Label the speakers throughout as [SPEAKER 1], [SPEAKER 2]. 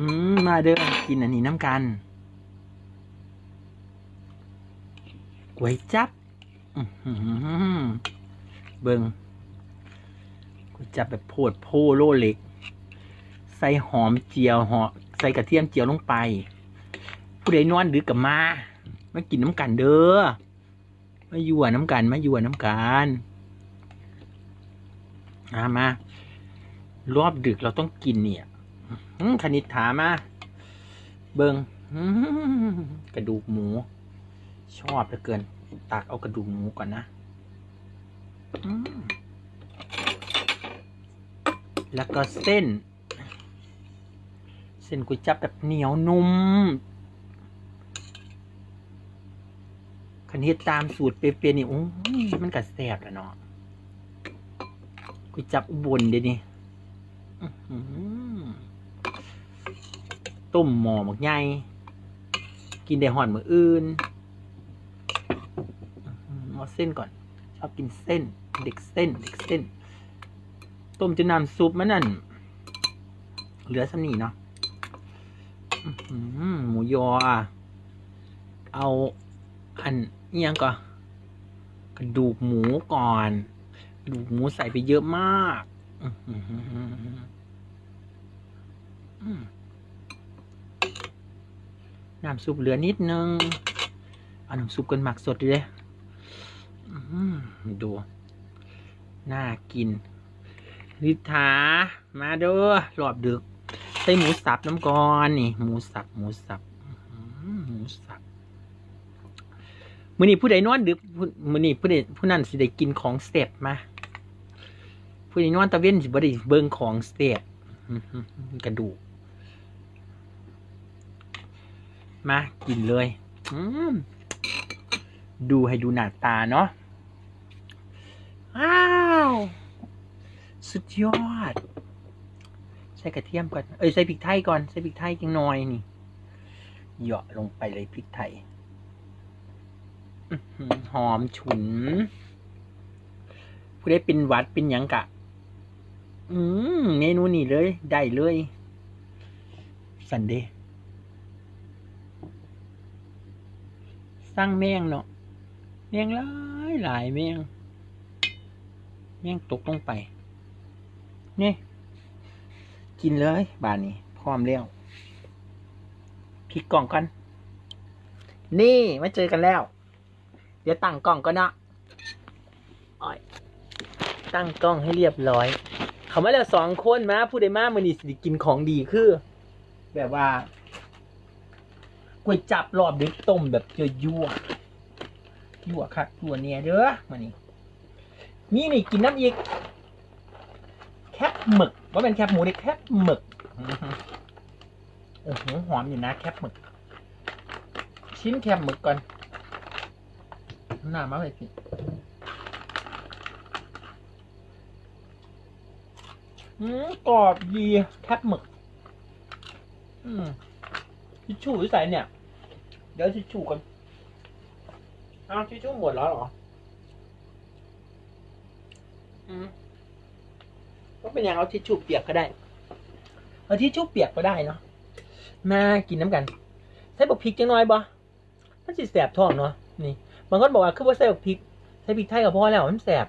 [SPEAKER 1] อืมมาเด้อกินอันนี้น้ำกันก๋วยจับอื้อหือเบิงก๋วยจับแบบโพดโพโลเล็ก ใส่หอมเจียวหอมใส่กระเทียมเจียวลงไป ผู้ใดนอนดึกกับมามากินน้ำกันเด้อมายั่วน้ำกันมายั่วน้ำกันมามารอบดึกเราต้องกินเนี่ย คณิตถามา เบิงกระดูกหมู ชอบเหลือเกิน ตักเอากระดูกหมูก่อนนะ แล้วก็เส้น เส้นก๋วยจับแบบเหนียวนุ่มคันเฮ็ดตามสูตรเป๊ะๆนี่โอ้ยมันก็แซ่บแล้วเนาะก๋วยจับอุบลเดี๋ยวนี้ ต้มหม้อหมกใหญ่กินได้ห่อนมืออื่นอื้อหือเอาเส้นก่อน ชอบกินเส้น เด็กเส้น เด็กเส้น ต้มจะน้ำซุปมันนั่น เหลือสำนีเนาะหมูยอเอาอันเอียงก่อนกระดูกหมูก่อนกระดูกหมูใส่ไปเยอะมาก อืม น้ำซุปเหลือนิดนึง เอาน้ำซุปกันหมักสดเลยดู น่ากินลิธามาด้อรอบดึก ใส่หมูสับน้ำก่อนนี่ หมูสับ หมูสับหมูสับมือนี้ผู้ใดนอนดึกมือนี้ผู้ใดผู้นั้นสิได้กินของเสพมาผู้ใดนอนตะเวนสิบ่ได้เบิ่งของเสพกระดูก มากินเลยอืมดูให้ดูหน้าตาเนาะอ้าว สุดยอด ใส่กระเทียมก่อน เอ้ย ใส่พริกไทยก่อน ใส่พริกไทยจังหน่อยนี่ เหยาะลงไปเลยพริกไทยอื้อหือหอมฉุน ผู้ได้เป็นหวัดเป็นหยังกะ อืมเมนูนี้เลย ได้เลย สันเดย์ สร้างแมงเนาะแมงหลายหลายแมงแมงตกลงไป นี่ กินเลยบานนี้พร้อมแล้วพลิกกล่องกัน นี่มาเจอกันแล้ว เดี๋ยวตั้งกล้องก็นะอ้อยตั้งกล้องให้เรียบร้อย เขามาแล้วสองคนมาผู้ใดมามือนี่สิกินของดีคือ แบบว่า ก๋วยจับรอบดึกต้มแบบยั่วยั่วยั่วคักยั่วเนี่ยเด้อมานี่มีนี่กินน้ำอีก แคบหมึกว่าเป็นแคบหมูเด็กแคบหมึกโอ้โหหอมอยู่นะแคบหมึก ชิ้นแคบหมึกก่อนหน้ามาเลยสิอืมกรอบดีแคบหมึก อืมทิชชู่ที่ใส่เนี่ย เดี๋ยวทิชชู่กันอ้าวทิชชู่หมดแล้วเหรอ อืมก็เป็นอย่างเอาทิชชู่เปียกก็ได้ เอาทิชชู่เปียกก็ได้เนาะ มากินน้ำกัน ใส่บกพริกจังน้อยบ่มันสิแสบท้องเนาะ นี่ บางคนบอกว่าคือว่าใส่พริก ใส่พริกไทยกับพ่อแล้วมันแสบ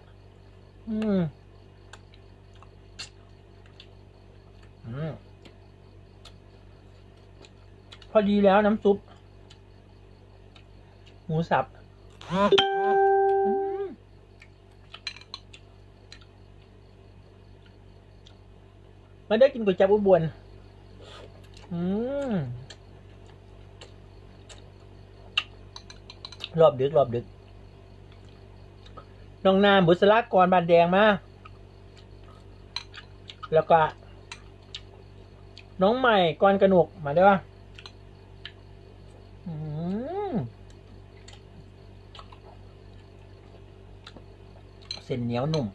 [SPEAKER 1] อืม อืมพอดีแล้วน้ำซุป หมูสับมาได้กินก๋วยจั๊บอุบลอืมรอบดึก รอบดึก น้องนาบุษรากรบานแดงมา แล้วก็ น้องใหม่กรกระหนกมาด้วย เส้นเหนียวนุ่ม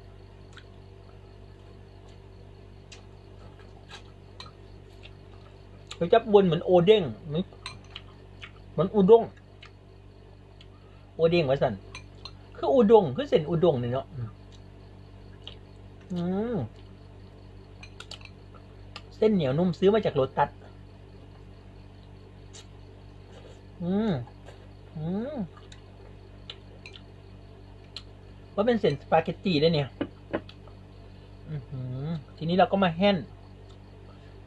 [SPEAKER 1] เราจับบนเหมือนโอเด้งเหมเหมือนอุด้งโอเด้งวะสันคืออุด้งคือเส้นอุด้งเนี่ยเนาะเส้นเหนียวนุ่มซื้อมาจากโรตัสอืม อืม ว่าเป็นเส้นสปาเกตตีได้เนี่ยทีนี้เราก็มาแห่น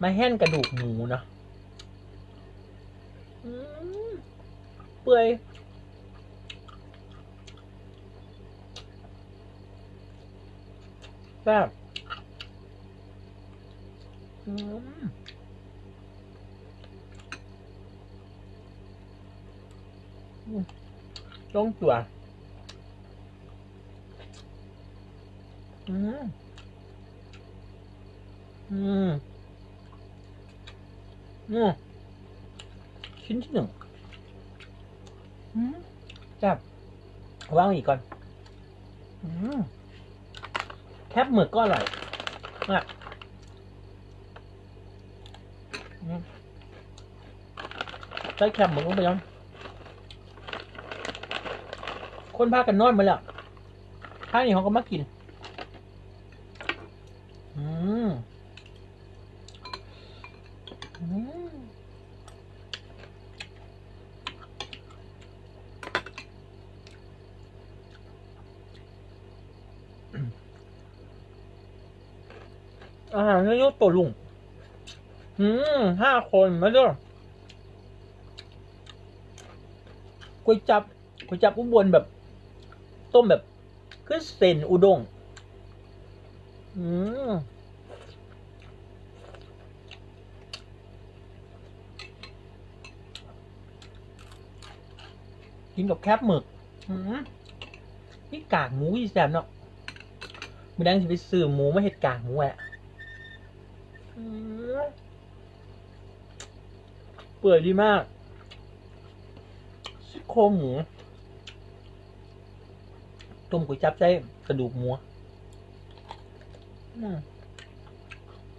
[SPEAKER 1] มาแห่นกระดูกหมูเนาะเปื่อยแซ่บอืมอืมลงตัว อืมอืมอืมชิ้นที่หนึ่งอืมจับวางอีกก่อน อืมแคบหมึกก็อร่อยมากอืมใส่แคบหมึกลงไปยังคนพากันนอนมาแล้วข้างนี้เขาก็มากิน อืม อืม อาหารเยอะๆตัวลุงอืมห้าคนมาเด้อก๋วยจับก๋วยจับอุบลแบบ ต้มแบบคือเส้นอุด้งอืมกินกับแคบหมึกอืมนี่กากหมูอีแซมเนาะไม่ได้จะไปซื้อหมูมาเห็ดกากหมูแอะ เปื่อยดีมากซี่โครงหมู ต้มก๋วยจับใจกระดูกหมูอืม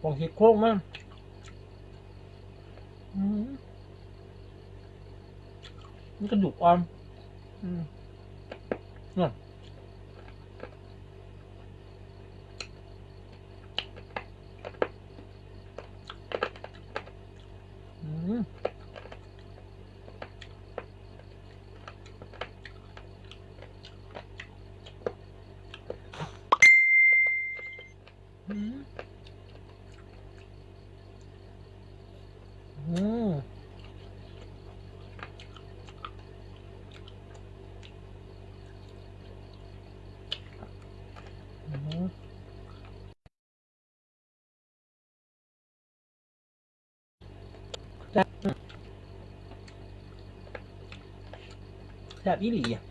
[SPEAKER 1] ลองซี่โครงมั้งอืมนี่กระดูกอ่อนอืมเนี่ย อืมอืมอืมอืมแซ่บอืมแซ่บอีหลีอะ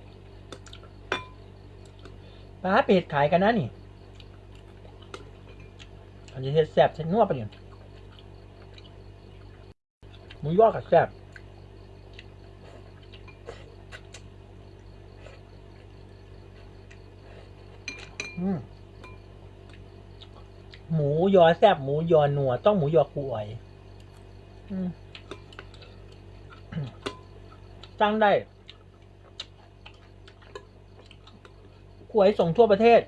[SPEAKER 1] ปลาเป็ดขายกันนะนี่อันนี้เฮ็ดแซ่บเช็ดนัวปะเนี่ยหมูยอกับแซ่บหมูยอแซ่บหมูยอหนัว ต้องหมูยอครูอ่อยจ้างได้ ครูอ่อยส่งทั่วประเทศ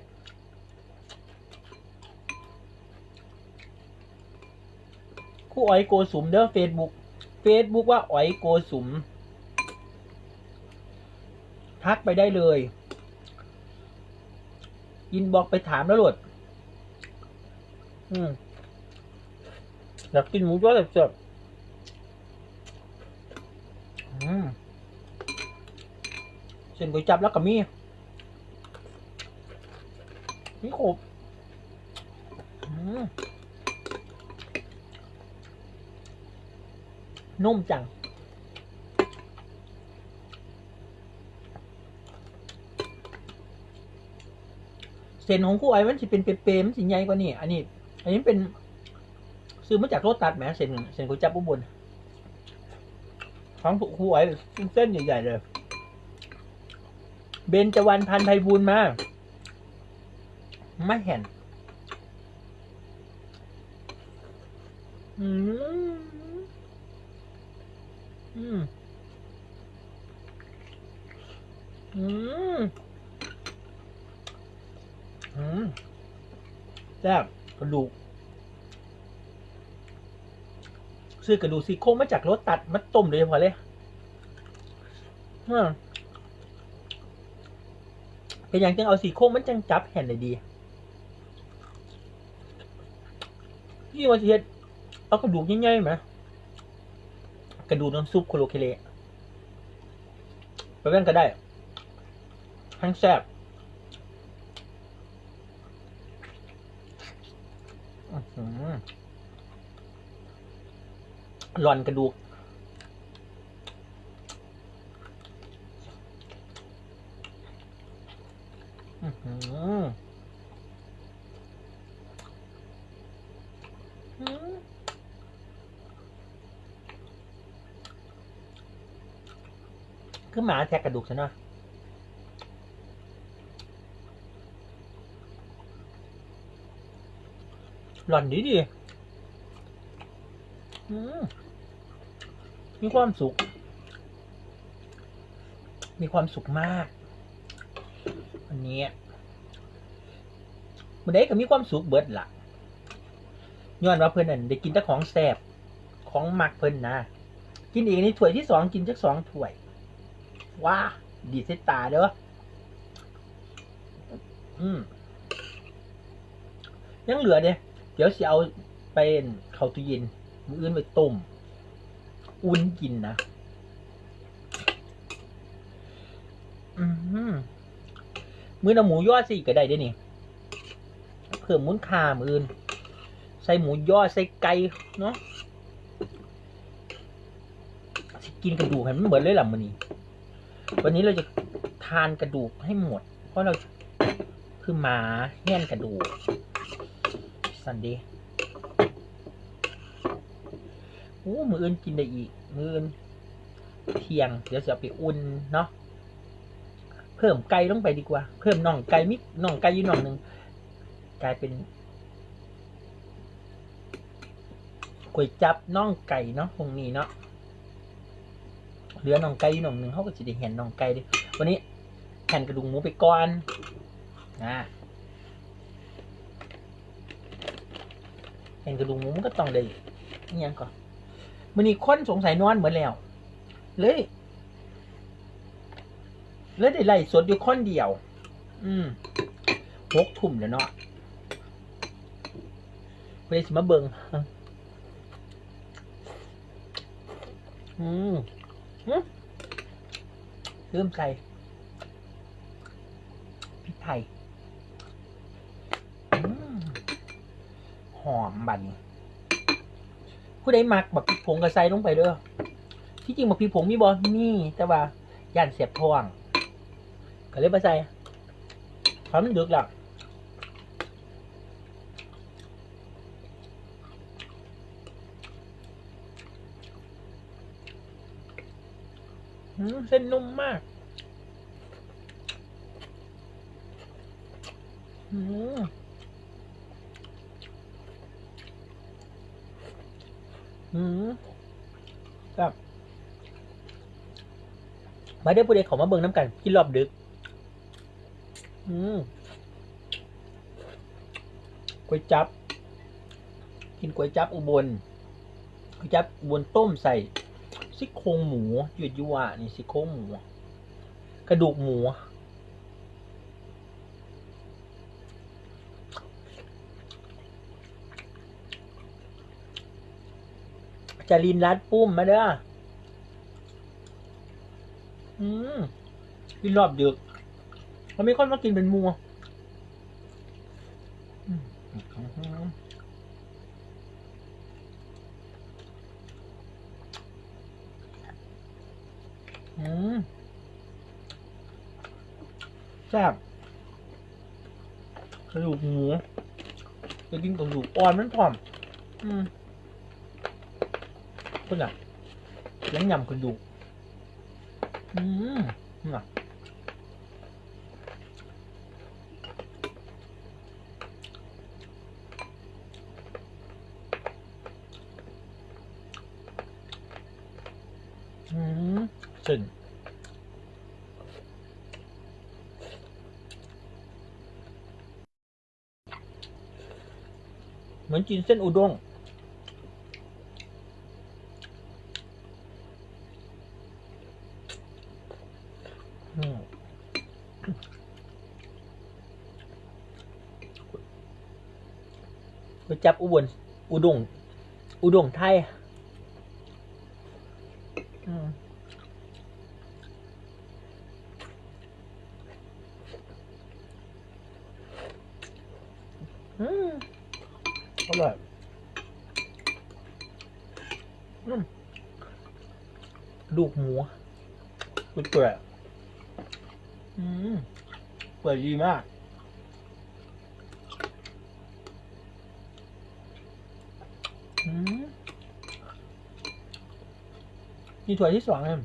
[SPEAKER 1] คู่อ๋อยโกสุมเด้อเฟซบุ๊กเฟซบุ๊กว่าอ๋อยโกสุม ทักไปได้เลยอินบอกไปถามแล้วหลดอืมอยากกินหมูยอแบบสิร์ฟอืมเส้นก๋วยจับแล้วก็มี มีขบอืมนุ่มจัง เส้นของคู่ไอ้มันสิเป็นเปรย์ๆมันสิใหญ่กว่านี่อันนี้ อันนี้เป็น ซื้อมาจากโรตัดแหมเส้นเส้นก๋วยจับอุบลของคู่ไอ้เส้นใหญ่ๆเลย เบนจวรรณพันธ์ไพบูลมา ไม่เห็น อืม อืม อืม อืมแซ่บกระดูกซื้อกระดูกซี่โครงมาจากรถตัดมาต้มโดยพาะเลยเป็นอย่างจังเอาสีโค้งมันจังจับแห่นเลยดี นี่ว่าสิเฮ็ดเอากระดูกใหญ่ๆไหมกระดูกน้ำซุปโคโลเคเลไปเล่นก็ได้ทั้งแซ่บหล่อนกระดูก อือหือหือ คือหมาแทะกระดูกฉันนะหล่อนดีดีมีความสุข มีความสุขมากอันนี้มันได้ก็มีความสุขเบิดละย้อนว่าเพิ่นนั่นได้กินแต่ของแซ่บของหมักเพิ่อนนะ กินอีกนี่ถ้วยที่สองกินจักสองถ้วย ว้าดีเสยตาเด้ออืมยังเหลือเด้เดี๋ยวสิเอาไปเข้าตู้เย็นมืออื่นไปต้มอุ่นกินนะอืมมือเอาหมูยอดสิก็ได้เด้นี่เพิ่มมูลค่ามืออื่น ใส่หมูยอดใส่ไก่เนาะสิกินกระดูกให้มันเหมือนเลยล่ะมันนี้ วันนี้เราจะทานกระดูกให้หมด เพราะเราคือหมาแห่นกระดูก สันดย์โอ้มืออื่นกินได้อีก มืออื่นเที่ยง เดี๋ยวจะไปอุ่นเนาะเพิ่มไก่ลงไปดีกว่า เพิ่มน่องไก่มิน่องไก่อยู่น่องหนึ่งกลายเป็นก๋วยจับน่องไก่เนาะตรงนี้เนาะ เหลือน่องไก่อยู่น่องหนึ่งเขาก็จะได้เห็นน่องไก่ดิวันนี้แผ่นกระดูกหมูไปก่อนนะแผ่นกระดูกหมูมันก็ต้องได้นี่ยังก่อนมันนี่คนสงสัยนอนเหมือนแล้ว เลยแล้วได้ไล่สดอยู่คนเดียว อืมหกทุ่มแล้วเนาะไม่ได้สิมาเบิงอืม เริ่มใส่พริกไทยหอมบันผู้ใดมักบักพริกผงก็ใส่ลงไปเด้อที่จริงบักพริกผงมีบอนี่แต่ว่าย่านเสียบทองก็เลยมาใส่พร้อมนดึกแล้ว เส้นนุ่มมากอืมอืมครับมาเด้อผู้ใดเขามาเบิ่งน้ำกัน กินรอบดึก อืมก๋วยจับ กินก๋วยจับอุบลก๋วยจับอุบลต้มใส่ ซี่โครงหมูหยุดยั่วนี่ซี่โครงหมู กระดูกหมูจารินรัดปุ้มมาเด้อ อืมกินรอบดึกมันมีคนมากินเป็นมัวอืม อืมแซ่บกระดูกหมูจะกินกระดูกอ่อนมันผอม อืมคุณอะแล้วยำกระดูก อืมน่ะ ขึ้น เหมือนกินเส้นอุด้งไปจับอุบลอุดงอุดงไทย อร่อยอืมลูกหมูเปื่อยอืมเปื่อยดีมากอืมมีถั่วที่สองเลย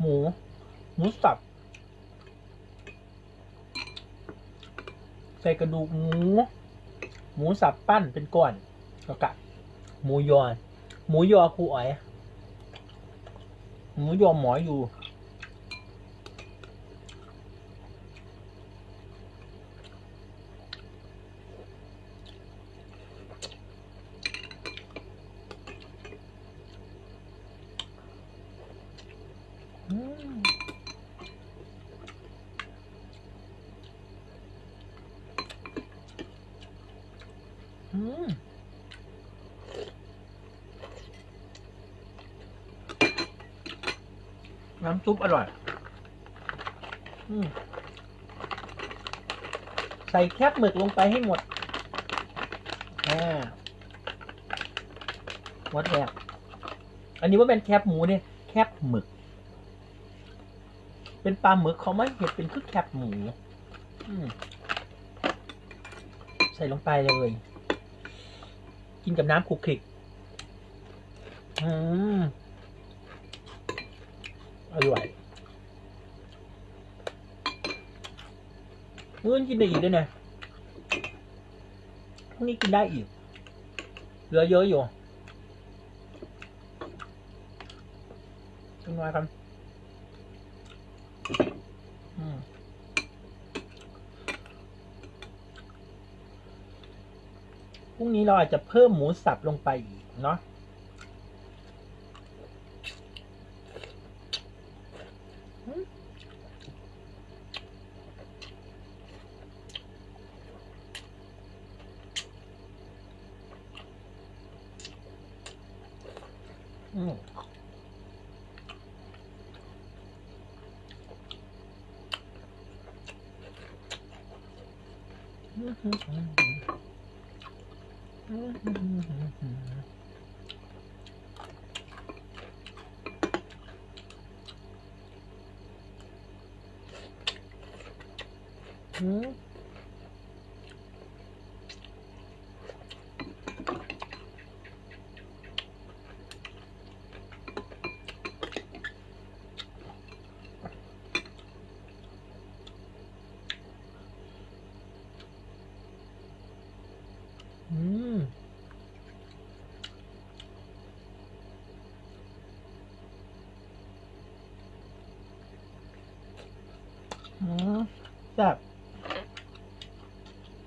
[SPEAKER 1] หมู หมูสับ ใส่กระดูกหมู หมูสับปั้นเป็นก้อนแล้วก็หมูยอ หมูยอครูอ๋อย หมูยอหมออยู่ อืมอืม น้ำซุปอร่อยอใส่แคบหมึกลงไปให้หมดอ่าหมดแล้วอันนี้ว่าเป็นแคบหมูเนี่ยแคบหมึก เป็นปลาหมึกเขาไม่เห็ดเป็นคือแคบหมูอืใส่ลงไปเลย กินกับน้ำคลุกคลิกอืมอร่อยมื้อนี้กินได้อีกด้วยนะพรุ่งนี้กินได้อีก เหลือเยอะอยู่จังน้อยครับ อืมพรุ่ง นี้เราอาจจะเพิ่มหมูสับลงไปอีกเนาะอืมอืม Mm-hmm.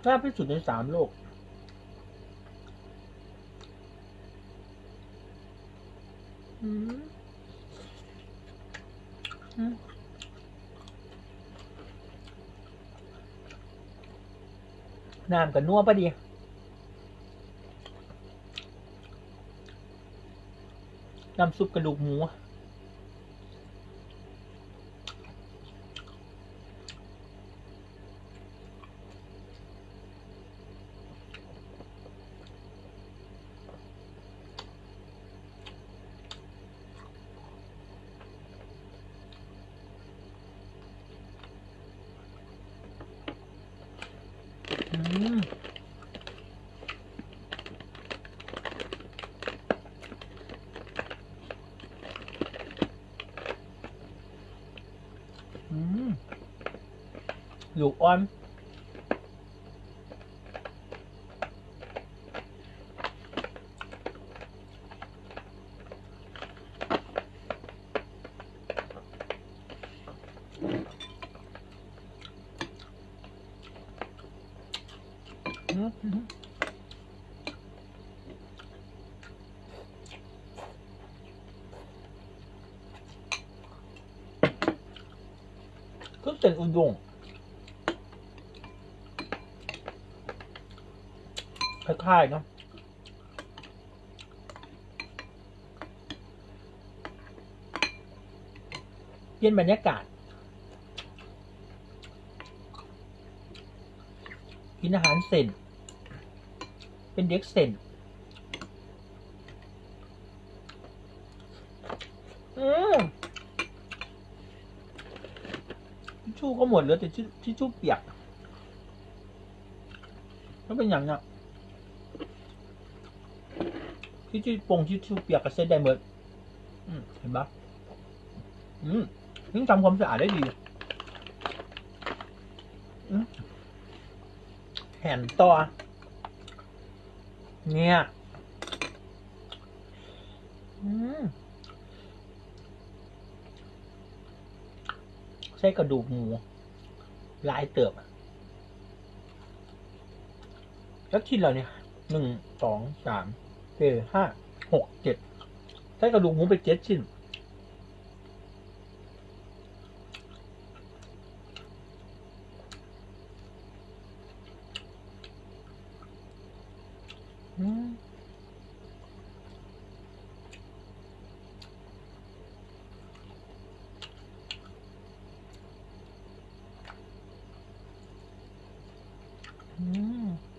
[SPEAKER 1] แซ่บที่สุดในสามโลก อืมอืมน้ำกับนัวปะดีน้ำซุปกระดูกหมู อืมอืม ลูกอ่อนอืมอืมก็เป็นอุดง คล้ายเนาะเปลี่ยนบรรยากาศ กินอาหารเส้นเป็นเด็กเส้นอืมทิชชู่ก็หมดเหลือแต่ทิชชู่เปียกแล้วเป็นอย่างเนี้ย ทิชชู่ปงทิชชู่เปียกกับเส้นได้หมดอืมเห็นปะอืมยิ่งทำความสะอาดได้ดีอืมแผ่นต่อ เนี่ยอืมใช้กระดูกหมู ลายเติบอแล้วชิ้นเราเนี่ย หนึ่ง สอง สาม สี่ห้าหกเจ็ดใช้กระดูกหมูไปเจ็ดชิ้น อืมอืม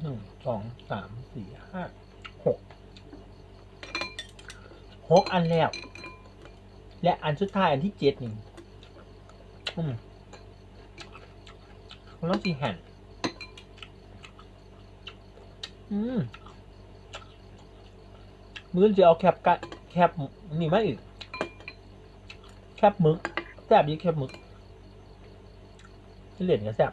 [SPEAKER 1] หนึ่ง สองสามสี่ห้าหกหกอันแล้ว และอันสุดท้ายอันที่เจ็ดนี่อืมมันต้องสีแห่นอืมมือจะเอาแคบกะแคบนี่มาอีก แคบมึกแซบยี่แคบมึกที่เหรียญกับแซบ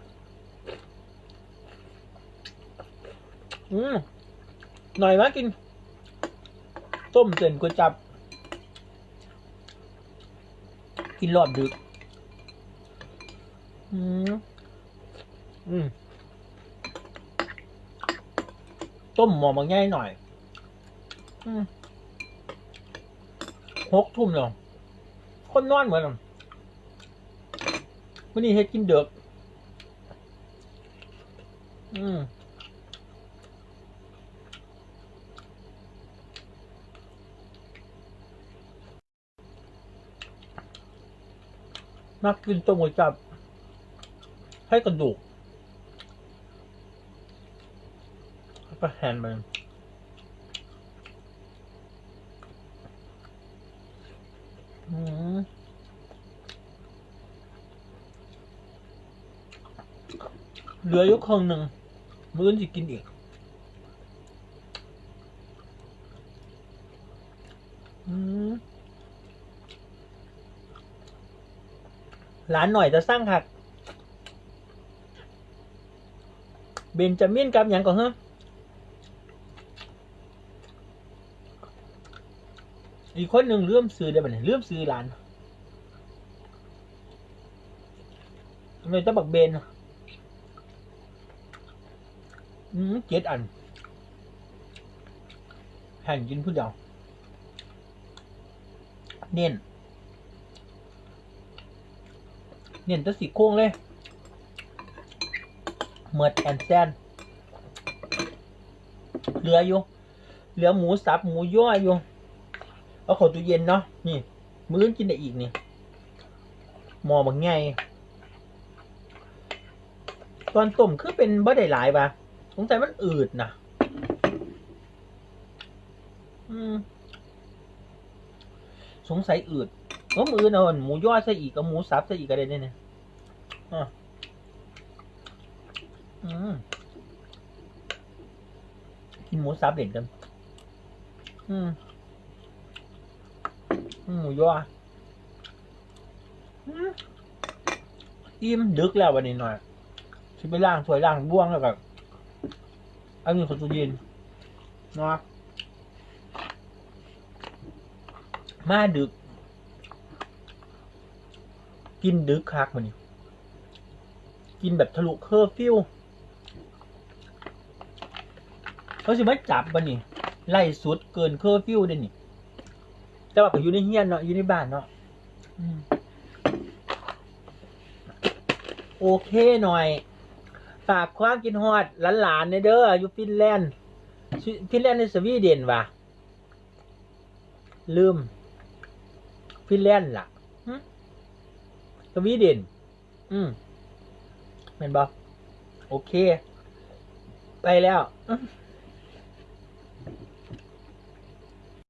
[SPEAKER 1] อืมหน่อยมากิน ต้มเส้นก๋วยจับ กินรอบดึก อืมอืมต้มหมอบางง่ายหน่อย อืมหกทุ่มแล้วคนนอนเหมือนวันนี้เฮ็ดกินเด็กอืม มักกินต้มก๋วยจับ ให้กระดูกแล้วก็แฮนมันอืมเหลืออยู่ครึ่งหนึ่งมื้อนี้จะกินอีก อืม หลานหน่อยจะสร้างหัก เบนจามินกับหยังก่อนฮะอีกคนหนึ่งเลื่อมซื้อได้ไหมเนี่ยเลื่อมซื้อหลานทำไมต้องบักเบนอะอืมเจ็ดอันแห่งกินผู้เดียวเน้น เนียนแตะสีโค้งเลยเมิดแอนแซนเหลืออยู่ เหลือหมูสับหมูย่อยอยู่ เอาข้าตู้เย็นเนาะ นี่ มื้อกินได้อีกนี่ หมอบางไงตอนต้มคือเป็นบ่ได้หลายป่ะสงสัยมันอืดนะสงสัยอืด ก็มือเนอนหมูย่อยใส่อีกกับหมูสับใส่อีกก็ได้เนี่ยเนี่ยอะอืมกินหมูสับเด่นกัน อืมอืมหมูย่ออืมอิ่มดึกแล้ววันนี้หน่อยชิไปล่างสวยล่างบ้วงแล้วกับอาเงินของตู้เย็นนะมาดึก กินดึกคักมันนี่กินแบบทะลุเคอร์ฟิวเขาสิมาจับมันนี่ไล่สุดเกินเคอร์ฟิวเด้นี่แต่ว่าก็อยู่ในเฮียนเนาะอยู่ในบ้านเนาะโอเคหน่อย ฝากความกินฮอดหลานๆในเด้ออยู่ฟินแลนด์ฟินแลนด์ในสวีเดนว่ะลืมฟินแลนด์ล่ะ สวีเดน อืมเป็นบอโอเค ไปแล้ว